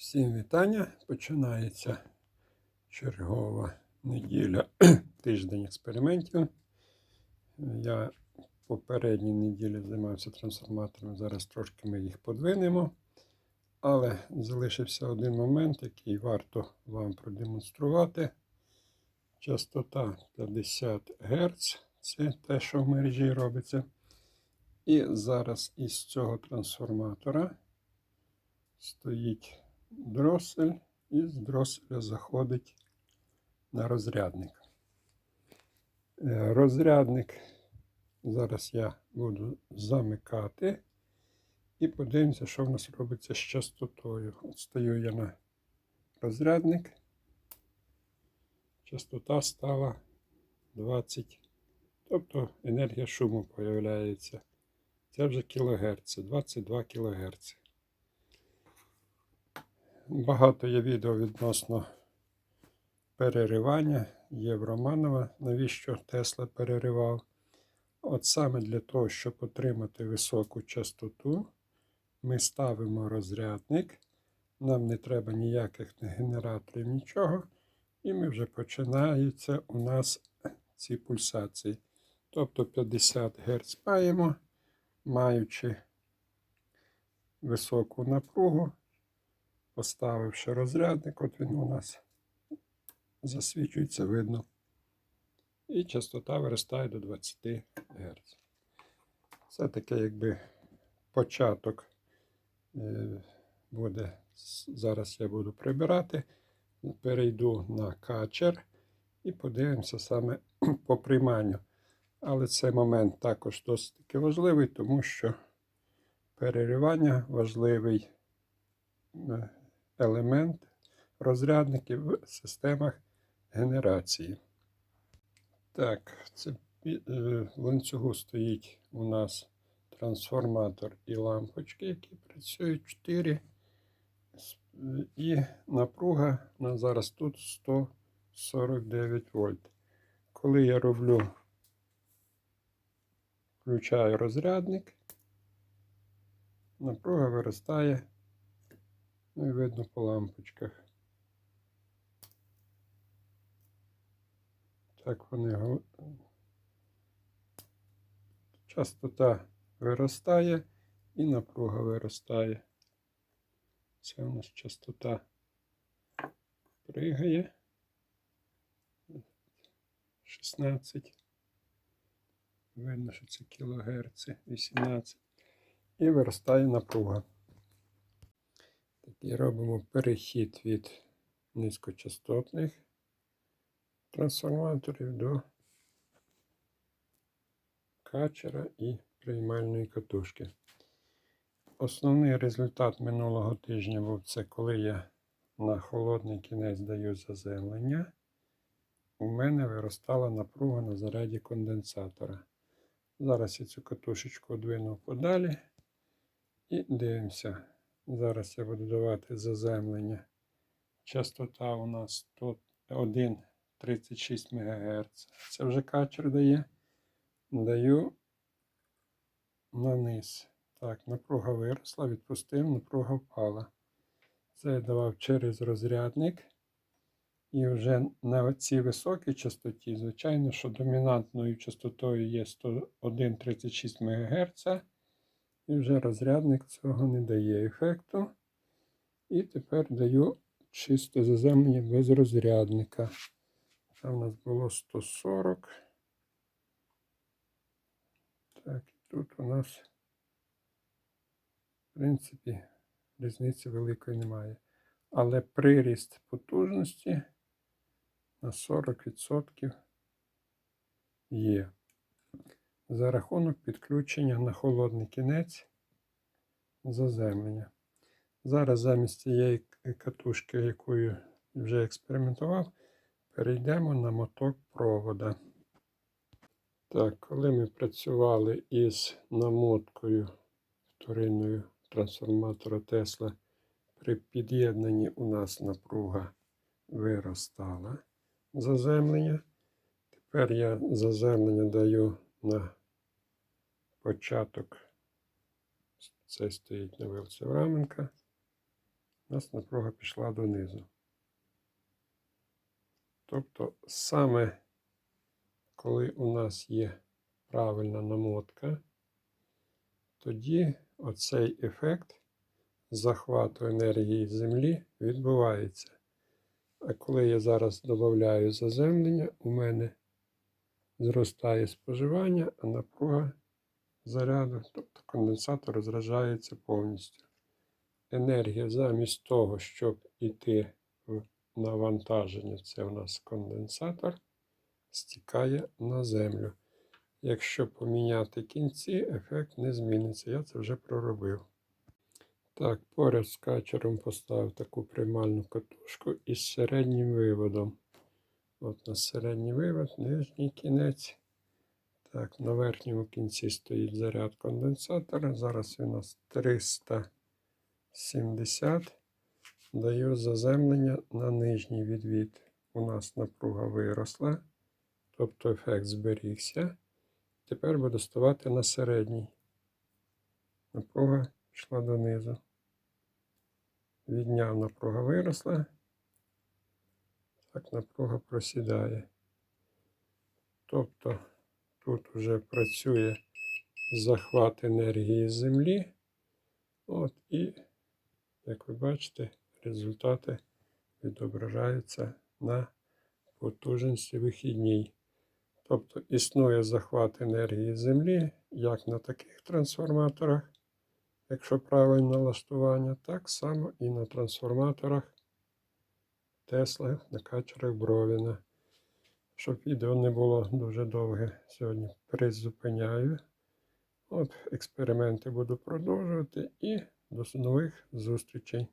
Всім вітання. Починається чергова неділя, тиждень експериментів. Я попередній неділі займався трансформатором, зараз трошки ми їх подвинемо. Але залишився один момент, який варто вам продемонструвати. Частота 50 Гц це те, що в мережі робиться. І зараз із цього трансформатора стоїть дросель, і з дроселя заходить на розрядник. Е, Розрядник зараз я буду замикати і подивимося, що в нас робиться з частотою. От стою я на розрядник. Частота стала 20, тобто енергія шуму появляється. Це вже кілогерц, 22 кГц. Багато є відео відносно переривання Євроманова, навіщо Тесла переривав. От саме для того, щоб отримати високу частоту, ми ставимо розрядник. Нам не треба ніяких генераторів, нічого. І ми вже починаються у нас ці пульсації. Тобто 50 Гц маємо, маючи високу напругу, поставивши розрядник, от він у нас засвічується, видно. І частота виростає до 20 Гц. Це таке, якби початок е, буде. Зараз я буду прибирати, перейду на качер і подивимося саме по прийманню. Але цей момент також досить таки важливий, тому що переривання важливий е, елемент розрядників в системах генерації. Так, це е, в ланцюгу стоїть у нас трансформатор і лампочки, які працюють 4. І напруга на зараз тут 149 вольт. Коли я роблю, включаю розрядник, напруга виростає, ну і видно по лампочках. Так вони частота виростає і напруга виростає. Це у нас частота пригає. 16. Видно, що це кілогерці, 18. І виростає напруга. Такий робимо перехід від низькочастотних трансформаторів до качера і приймальної катушки. Основний результат минулого тижня був це, коли я на холодний кінець даю заземлення. У мене виростала напруга на заряді конденсатора. Зараз я цю катушечку одвинув подалі і дивимося. Зараз я буду давати заземлення. Частота у нас тут 1,36 МГц. Це вже качер дає. Даю на низ. Так, напруга виросла, відпустив, напруга впала. Це я давав через розрядник. І вже на цій високій частоті, звичайно, що домінантною частотою є 101,36 МГц. І вже розрядник цього не дає ефекту. І тепер даю чисте заземлення без розрядника. Там у нас було 140. Так, тут у нас, в принципі, різниці великої немає. Але приріст потужності на 40% є. За рахунок підключення на холодний кінець заземлення. Зараз замість цієї катушки, якою вже експериментував, перейдемо на моток провода. Так, коли ми працювали із намоткою вторинною трансформатора Тесла, при під'єднанні у нас напруга виростала заземлення. Тепер я заземлення даю на початок. Це стоїть на вилці Раменка. у нас напруга пішла донизу. Тобто саме коли у нас є правильна намотка, тоді оцей ефект захвату енергії Землі відбувається. А коли я зараз додаю заземлення, у мене зростає споживання, а напруга заряду, тобто конденсатор розражається повністю. Енергія замість того, щоб йти в навантаження, це у нас конденсатор, стікає на землю. Якщо поміняти кінці, ефект не зміниться. Я це вже проробив. Так, поряд з качером поставив таку приймальну катушку із середнім виводом. От у нас середній вивод, нижній кінець. Так, на верхньому кінці стоїть заряд конденсатора. Зараз він у нас 370. Даю заземлення на нижній відвід. У нас напруга виросла, тобто ефект зберігся. Тепер буду ставати на середній. Напруга пішла донизу. Відняв напруга виросла. Так, напруга просідає. Тобто тут вже працює захват енергії землі. От і, як ви бачите, результати відображаються на потужності вихідній. Тобто існує захват енергії землі, як на таких трансформаторах, якщо правильне налаштування, так само і на трансформаторах Тесла на качерах Бровіна. Щоб відео не було дуже довге, сьогодні призупиняю. От експерименти буду продовжувати і до нових зустрічей.